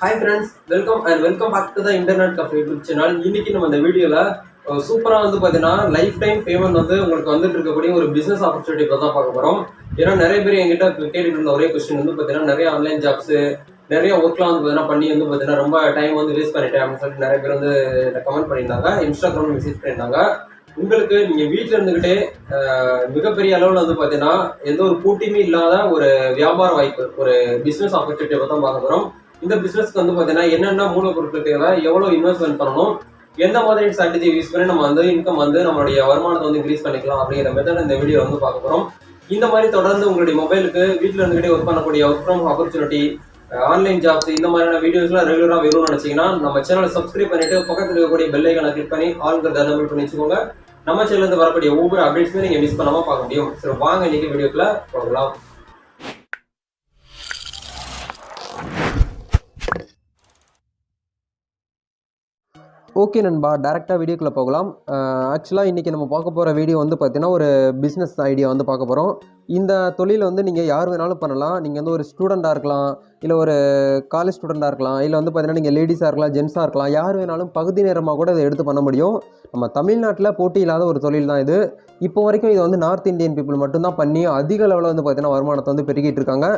Hi friends welcome and welcome back to the internet cafe YouTube channel இன்னைக்கு நம்ம இந்த வீடியோவில் சூப்பராக வந்து பார்த்தீங்கன்னா லைஃப் டைம் பேமெண்ட் வந்து உங்களுக்கு வந்துட்டு இருக்கக்கூடிய ஒரு பிஸ்னஸ் ஆப்பர்ச்சுனிட்டி இப்போ தான் பார்க்க போகிறோம் ஏன்னா நிறைய பேர் என்கிட்ட கேட்டுகிட்டு கேட்டுட்டு இருந்த ஒரே கொஸ்டின் வந்து பார்த்தீங்கன்னா நிறைய ஆன்லைன் ஜாப்ஸு நிறைய ஒர்க்லாம் வந்து பார்த்தீங்கன்னா பண்ணி வந்து பார்த்தீங்கன்னா ரொம்ப டைம் வந்து வேஸ்ட் பண்ணிட்டேன் அப்படின்னு சொல்லிட்டு நிறைய பேர் வந்து கமெண்ட் பண்ணியிருந்தாங்க. இன்ஸ்டாகிராம் மெசேஜ் பண்ணியிருந்தாங்க. உங்களுக்கு நீங்கள் வீட்டில் இருந்துக்கிட்டே மிகப்பெரிய அளவில் வந்து பார்த்தீங்கன்னா எந்த ஒரு போட்டியுமே இல்லாத ஒரு வியாபார வாய்ப்பு ஒரு பிஸ்னஸ் ஆப்பர்ச்சுனிட்டியை பற்றி தான் பார்க்க போகிறோம் இந்த பிசினஸ்க்கு வந்து பார்த்தீங்கன்னா என்னென்ன மூலப்பொருட்கள் தேவை எவ்வளோ இன்வெஸ்ட்மெண்ட் பண்ணணும் எந்த மாதிரி ஸ்ட்ராட்டஜி யூஸ் பண்ணி நம்ம வந்து இன்கம் வந்து நம்மளுடைய வருமானத்தை வந்து இன்க்ரீஸ் பண்ணிக்கலாம் அப்படிங்கிற மெத்தட் இந்த வீடியோ வந்து பார்க்க போகிறோம் இந்த மாதிரி தொடர்ந்து உங்களுடைய மொபைலுக்கு வீட்டில் இருந்துகிட்டே ஒர்க் பண்ணக்கூடிய work from opportunity online jobs இந்த மாதிரியான வீடியோஸ்லாம் ரெகுலராக வேணும்னு நினச்சிங்கன்னா நம்ம சேனலை சப்ஸ்கிரைப் பண்ணிட்டு பக்கத்தில் இருக்கக்கூடிய பெல் ஐக்கனை கிளிக் பண்ணி ஆளுங்கிறத எனபிள் பண்ணி வச்சுக்கோங்க. நம்ம சேனல்லேருந்து வரக்கூடிய ஒவ்வொரு அப்டேட்ஸுமே நீங்கள் மிஸ் பண்ணாமல் பார்க்க முடியும். சரி வாங்க இன்றைக்கி வீடியோக்குள்ளே போகலாம். ஓகே நண்பா டேரெக்டாக வீடியோக்குள்ளே போகலாம். ஆக்சுவலாக இன்றைக்கி நம்ம பார்க்க போகிற வீடியோ வந்து பார்த்தீங்கன்னா ஒரு பிஸ்னஸ் ஐடியா வந்து பார்க்க போகிறோம் இந்த தொழில் வந்து நீங்கள் யார் வேணாலும் பண்ணலாம். நீங்கள் வந்து ஒரு ஸ்டூடெண்ட்டாக இருக்கலாம் இல்லை ஒரு காலேஜ் ஸ்டூடெண்ட்டாக இருக்கலாம் இல்லை வந்து பார்த்தீங்கன்னா நீங்கள் லேடிஸாக இருக்கலாம் ஜென்ஸாக இருக்கலாம் யார் வேணாலும் பகுதி நேரமாக கூட இதை எடுத்து பண்ண முடியும். நம்ம தமிழ்நாட்டில் போட்டி இல்லாத ஒரு தொழில் தான் இது. இப்போ வரைக்கும் இதை வந்து நார்த் இந்தியன் பீப்புள் மட்டும்தான் பண்ணி அதிக லெவலில் வந்து பார்த்தீங்கன்னா வருமானத்தை வந்து பெருகிட்டு இருக்காங்க.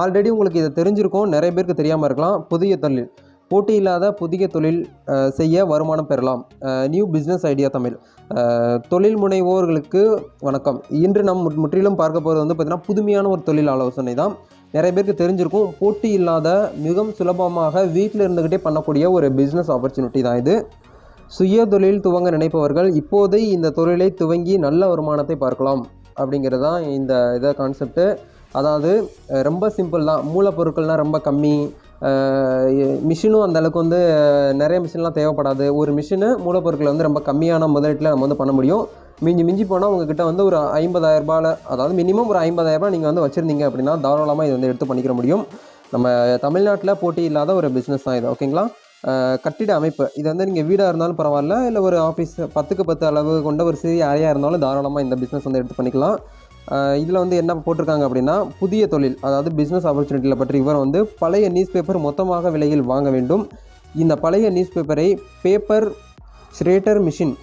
ஆல்ரெடி உங்களுக்கு இதை தெரிஞ்சிருக்கும் நிறைய பேருக்கு தெரியாமல் இருக்கலாம். புதிய தொழில். போட்டி இல்லாத புதிய தொழில் செய்ய வருமானம் பெறலாம். New business idea Tamil. தொழில் முனைவோர்களுக்கு வணக்கம். இன்று நம் முற்றிலும் பார்க்க போகிறது வந்து பார்த்திங்கன்னா புதுமையான ஒரு தொழில் ஆலோசனை தான். நிறைய பேருக்கு தெரிஞ்சிருக்கும் போட்டி இல்லாத மிகவும் சுலபமாக வீட்டில் இருந்துக்கிட்டே பண்ணக்கூடிய ஒரு பிஸ்னஸ் ஆப்பர்ச்சுனிட்டி தான் இது. சுய தொழில் துவங்க நினைப்பவர்கள் இப்போதே இந்த தொழிலை துவங்கி நல்ல வருமானத்தை பார்க்கலாம். அப்படிங்கிறது தான் இந்த இதை கான்செப்ட்டு அதாவது ரொம்ப சிம்பிள் தான். மூலப்பொருட்கள்லாம் ரொம்ப கம்மி. மிஷினும் அந்தளவுக்கு வந்து நிறைய மிஷின்லாம் தேவைப்படாது. ஒரு மிஷினு மூலப்பொருட்களை வந்து ரொம்ப கம்மியான முதலீட்டில் நம்ம வந்து பண்ண முடியும். மிஞ்சி மிஞ்சி போனால் உங்ககிட்ட வந்து ஒரு ஐம்பதாயிரரூபாவில் அதாவது மினிமம் ஒரு ஐம்பதாயிரரூபா நீங்கள் வந்து வச்சுருந்தீங்க அப்படின்னா தாராளமாக இது வந்து எடுத்து பண்ணிக்கிற முடியும். நம்ம தமிழ்நாட்டில் போட்டி இல்லாத ஒரு பிஸ்னஸ் தான் இது ஓகேங்களா கட்டிட அமைப்பு. இது வந்து நீங்கள் வீடாக இருந்தாலும் பரவாயில்ல இல்லை ஒரு ஆஃபீஸ் பத்துக்கு பத்து அளவு கொண்ட ஒரு சிறிய அறையாக இருந்தாலும் தாராளமாக இந்த பிஸ்னஸ் வந்து எடுத்து பண்ணிக்கலாம். இதில் வந்து என்ன போட்டிருக்காங்க அப்படின்னா புதிய தொழில் அதாவது பிஸ்னஸ் ஆப்பர்ச்சுனிட்டியில் பற்றி விவரம் வந்து பழைய நியூஸ் பேப்பர் மொத்தமாக விலையில் வாங்க வேண்டும். இந்த பழைய நியூஸ் பேப்பரை பேப்பர் ஸ்ரேட்டர் மிஷின்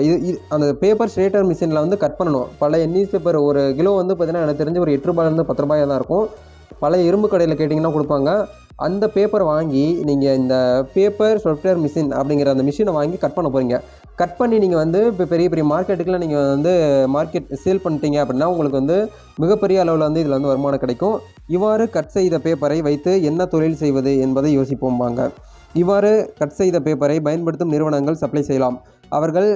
இது இது- அந்த பேப்பர் ஸ்ரேட்டர் மிஷினில் வந்து கட் பண்ணணும். பழைய நியூஸ் பேப்பர் ஒரு கிலோ வந்து பார்த்தீங்கன்னா எனக்கு தெரிஞ்சு ஒரு எட்டு ரூபாயிலேருந்து பத்து ரூபாயாக தான் இருக்கும். பழைய இரும்பு கடையில் கேட்டிங்கன்னா கொடுப்பாங்க. அந்த பேப்பர் வாங்கி நீங்கள் இந்த பேப்பர் சாஃப்ட்வேர் மிஷின் அப்படிங்கிற அந்த மிஷினை வாங்கி கட் பண்ண போகிறீங்க கட் பண்ணி நீங்கள் வந்து இப்போ பெரிய பெரிய மார்க்கெட்டுக்குலாம் நீங்கள் வந்து மார்க்கெட் சேல் பண்ணிட்டீங்க அப்படின்னா உங்களுக்கு வந்து மிகப்பெரிய அளவில் வந்து இதில் வந்து வருமானம் கிடைக்கும். இவ்வாறு கட் செய்த பேப்பரை வைத்து என்ன தொழில் செய்வது என்பதை யோசிப்போம்பாங்க இவ்வாறு கட் செய்த பேப்பரை பயன்படுத்தும் நிறுவனங்கள் சப்ளை செய்யலாம். அவர்கள்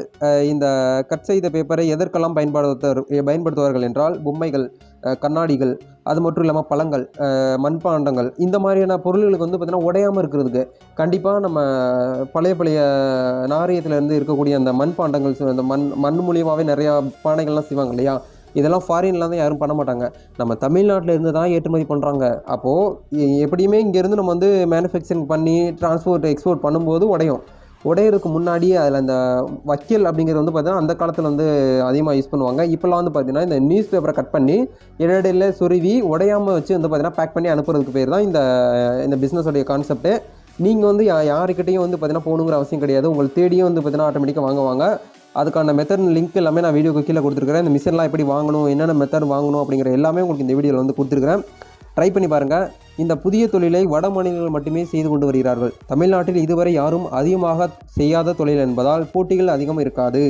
இந்த கட் செய்த பேப்பரை எதற்கெல்லாம் பயன்படுத்த பயன்படுத்துவார்கள் என்றால் பொம்மைகள் கண்ணாடிகள் அது மட்டும் இல்லாமல் பழங்கள் மண்பாண்டங்கள் இந்த மாதிரியான பொருள்களுக்கு வந்து பார்த்திங்கன்னா உடையாமல் இருக்கிறதுக்கு கண்டிப்பாக நம்ம பழைய பழைய நாரியத்திலேருந்து இருக்கக்கூடிய அந்த மண்பாண்டங்கள் அந்த மண் மண் மூலியமாகவே நிறையா பானைகள்லாம் செய்வாங்க இல்லையா? இதெல்லாம் ஃபாரின்லாம் தான் யாரும் பண்ண மாட்டாங்க. நம்ம தமிழ்நாட்டில் இருந்து தான் ஏற்றுமதி பண்ணுறாங்க அப்போது எப்படியுமே இங்கேருந்து நம்ம வந்து மேனுஃபேக்சரிங் பண்ணி டிரான்ஸ்போர்ட் எக்ஸ்போர்ட் பண்ணும்போது உடையும். உடையிறதுக்கு முன்னாடி அதில் அந்த வக்கீல் அப்படிங்கிறது வந்து பார்த்திங்கன்னா அந்த காலத்தில் வந்து அதிகமாக யூஸ் பண்ணுவாங்க. இப்போல்லாம் வந்து பார்த்தீங்கன்னா இந்த நியூஸ் பேப்பரை கட் பண்ணி இடையில சுருவி உடையாமல் வச்சு வந்து பார்த்தீங்கன்னா பேக் பண்ணி அனுப்புறதுக்கு பேர் தான் இந்த இந்த பிஸ்னஸோடைய கான்செப்ட்டு நீங்கள் வந்து யா யாருக்கிட்டையும் வந்து பார்த்திங்கன்னா போகணுங்கிற அவசியம் கிடையாது. உங்களை தேடியும் வந்து பார்த்திங்கன்னா ஆட்டோமேட்டிக்காக வாங்குவாங்க. அதுக்கான மெத்தட் லிங்க் எல்லாமே நான் வீடியோக்கு கீழே கொடுத்துருக்கிறேன். இந்த மிஷின்லாம் எப்படி வாங்கணும் என்னென்ன மெத்தட் வாங்கணும் அப்படிங்கிற எல்லாமே உங்களுக்கு இந்த வீடியோவில் வந்து கொடுத்துருக்கிறேன். ட்ரை பண்ணி பாருங்கள் இந்த புதிய தொழிலை வட மாநிலங்கள் மட்டுமே செய்து கொண்டு வருகிறார்கள். தமிழ்நாட்டில் இதுவரை யாரும் அதிகமாக செய்யாத தொழில் என்பதால் போட்டிகள் அதிகம் இருக்காது.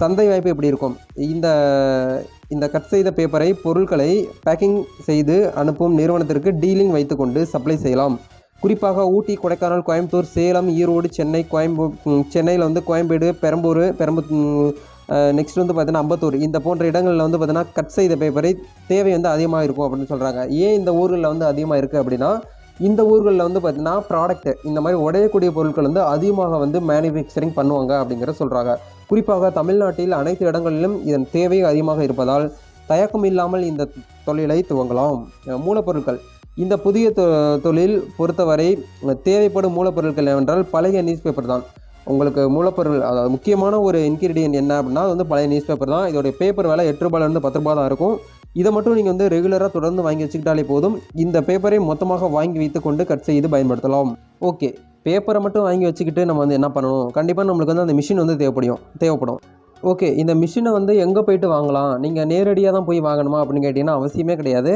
சந்தை வாய்ப்பு எப்படி இருக்கும்? இந்த இந்த கட் செய்த பேப்பரை பொருட்களை பேக்கிங் செய்து அனுப்பும் நிறுவனத்திற்கு டீலிங் வைத்துக்கொண்டு சப்ளை செய்யலாம். குறிப்பாக ஊட்டி கொடைக்கானல் கோயம்புத்தூர் சேலம் ஈரோடு சென்னை கோயம்பு சென்னையில் வந்து கோயம்பேடு பெரம்பூர் பெரம்பு நெக்ஸ்ட் வந்து பார்த்தீங்கன்னா அம்பத்தூர். இந்த போன்ற இடங்களில் வந்து பார்த்தீங்கன்னா கட் செய்த பேப்பரை தேவை வந்து அதிகமாக இருக்கும் அப்படின்னு சொல்கிறாங்க ஏன் இந்த ஊர்களில் வந்து அதிகமாக இருக்குது அப்படின்னா இந்த ஊர்களில் வந்து பார்த்திங்கன்னா ப்ராடக்ட் இந்த மாதிரி உடையக்கூடிய பொருட்கள் வந்து அதிகமாக வந்து மேனுஃபேக்சரிங் பண்ணுவாங்க அப்படிங்கிற சொல்கிறாங்க குறிப்பாக தமிழ்நாட்டில் அனைத்து இடங்களிலும் இதன் தேவை அதிகமாக இருப்பதால் தயக்கம் இல்லாமல் இந்த தொழிலை துவங்கலாம். மூலப்பொருட்கள். இந்த புதிய தொ தொழில் பொறுத்தவரை தேவைப்படும் மூலப்பொருட்கள் என்னவென்றால் பழைய நியூஸ் பேப்பர் தான். உங்களுக்கு மூலப்பொருள் அதாவது முக்கியமான ஒரு இன்கிரீடியன்ட் என்ன அப்படின்னா அது வந்து பழைய நியூஸ் பேப்பர் தான். இதோடைய பேப்பர் விலை எட்டு ரூபாயிலேருந்து பத்து ரூபாய் தான் இருக்கும். இதை மட்டும் நீங்கள் வந்து ரெகுலராக தொடர்ந்து வாங்கி வச்சுக்கிட்டாலே போதும். இந்த பேப்பரை மொத்தமாக வாங்கி வைத்துக்கொண்டு கட் செய்து பயன்படுத்தலாம். ஓகே. பேப்பரை மட்டும் வாங்கி வச்சுக்கிட்டு நம்ம வந்து என்ன பண்ணணும்? கண்டிப்பாக நம்மளுக்கு வந்து அந்த மிஷின் வந்து தேவைப்படும் தேவைப்படும். ஓகே. இந்த மிஷினை வந்து எங்கே போயிட்டு வாங்கலாம்? நீங்கள் நேரடியாக தான் போய் வாங்கணுமா அப்படின்னு கேட்டிங்கன்னா அவசியமே கிடையாது.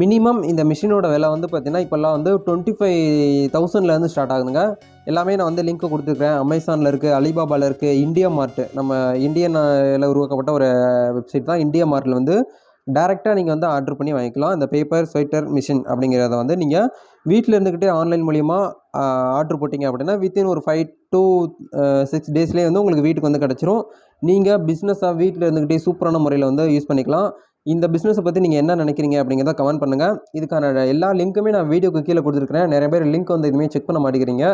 மினிமம் இந்த மிஷினோட விலை வந்து பார்த்தீங்கன்னா இப்போல்லாம் வந்து டுவெண்ட்டி ஃபைவ் தௌசண்ட்லேருந்து ஸ்டார்ட் ஆகுதுங்க. எல்லாமே நான் வந்து லிங்க்கு கொடுத்துருக்கேன் அமேசானில் இருக்குது அலிபாபாவில் இருக்குது இந்தியா மார்ட் நம்ம இந்தியனில் உருவாக்கப்பட்ட ஒரு வெப்சைட் தான் இந்தியா மார்ட்டில் வந்து டேரெக்டாக நீங்கள் வந்து ஆர்டர் பண்ணி வாங்கிக்கலாம். இந்த பேப்பர் ஸ்வெட்டர் மிஷின் அப்படிங்கிறத வந்து நீங்கள் வீட்டில் இருந்துக்கிட்டே ஆன்லைன் மூலிமா ஆர்டர் போட்டிங்க அப்படின்னா வித்தின் ஒரு ஃபைவ் டூ சிக்ஸ் டேஸ்லேயே வந்து உங்களுக்கு வீட்டுக்கு வந்து கிடச்சிரும். நீங்கள் பிஸ்னஸாக வீட்டில் இருந்துக்கிட்டே சூப்பரான முறையில் வந்து யூஸ் பண்ணிக்கலாம். இந்த பிஸ்னஸை பற்றி நீங்கள் என்ன நினைக்கிறீங்க அப்படிங்கிறத கமெண்ட் பண்ணுங்கள் இதுக்கான எல்லா லிங்க்குமே நான் வீடியோக்கு கீழே கொடுத்துருக்கிறேன். நிறைய பேர் லிங்க் வந்து எதுவுமே செக் பண்ண மாட்டேங்கிறீங்க.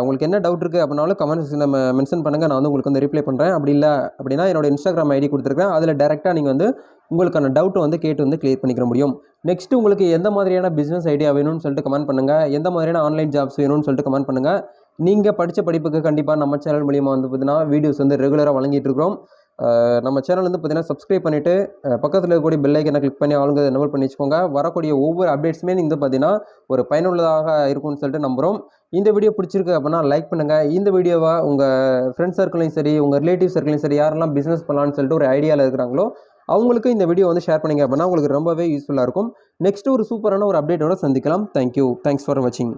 உங்களுக்கு என்ன டவுட் இருக்குது அப்படின்னாலும் கமெண்ட் நம்ம மென்ஷன் பண்ணுங்கள் நான் வந்து உங்களுக்கு வந்து ரிப்ளை பண்ணுறேன் அப்படி இல்லை அப்படின்னா என்னோட இன்ஸ்டாகிராம் ஐடி கொடுத்துருக்கேன் அதில் டேரெக்டாக நீங்கள் வந்து உங்களுக்கான டவுட்டை வந்து கேட்டு வந்து கிளியர் பண்ணிக்கிற முடியும். நெக்ஸ்ட் உங்களுக்கு எந்த மாதிரியான பிஸ்னஸ் ஐடியா வேணும்னு சொல்லிட்டு கமெண்ட் பண்ணுங்கள் எந்த மாதிரியான ஆன்லைன் ஜாப்ஸ் வேணும்னு சொல்லிட்டு கமெண்ட் பண்ணுங்கள் நீங்கள் படித்த படிப்புக்கு கண்டிப்பாக நம்ம சேனல் மூலியமாக வந்து பார்த்தீங்கன்னா வீடியோஸ் வந்து ரெகுலராக வழங்கிட்டு இருக்கிறோம். நம்ம சேனல் வந்து பார்த்தீங்கன்னா சப்ஸ்கிரைப் பண்ணிவிட்டு பக்கத்தில் இருக்கக்கூடிய பெல் ஐக்கனை கிளிக் பண்ணி ஆளுங்க எனபிள் பண்ணி வச்சுக்கோங்க. வரக்கூடிய ஒவ்வொரு அப்டேட்ஸுமே வந்து பார்த்தீங்கன்னா ஒரு பயனுள்ளதாக இருக்கும்னு சொல்லிட்டு நம்புகிறோம் இந்த வீடியோ பிடிச்சிருக்கு அப்படின்னா லைக் பண்ணுங்கள் இந்த வீடியோவை உங்கள் ஃப்ரெண்ட்ஸ் சர்க்கிளையும் சரி உங்கள் ரிலேட்டிவ் சர்க்கிளையும் சரி யாரெல்லாம் பிஸ்னஸ் பண்ணலான்னு சொல்லிட்டு ஒரு ஐடியாவில் இருக்கிறாங்களோ அவங்களுக்கு இந்த வீடியோ வந்து ஷேர் பண்ணிங்க அப்படின்னா உங்களுக்கு ரொம்பவே யூஸ்ஃபுல்லாக இருக்கும். நெக்ஸ்ட்டு ஒரு சூப்பரான ஒரு அப்டேட்டோட சந்திக்கலாம். தேங்க்யூ தேங்க்ஸ் ஃபார் வாட்சிங்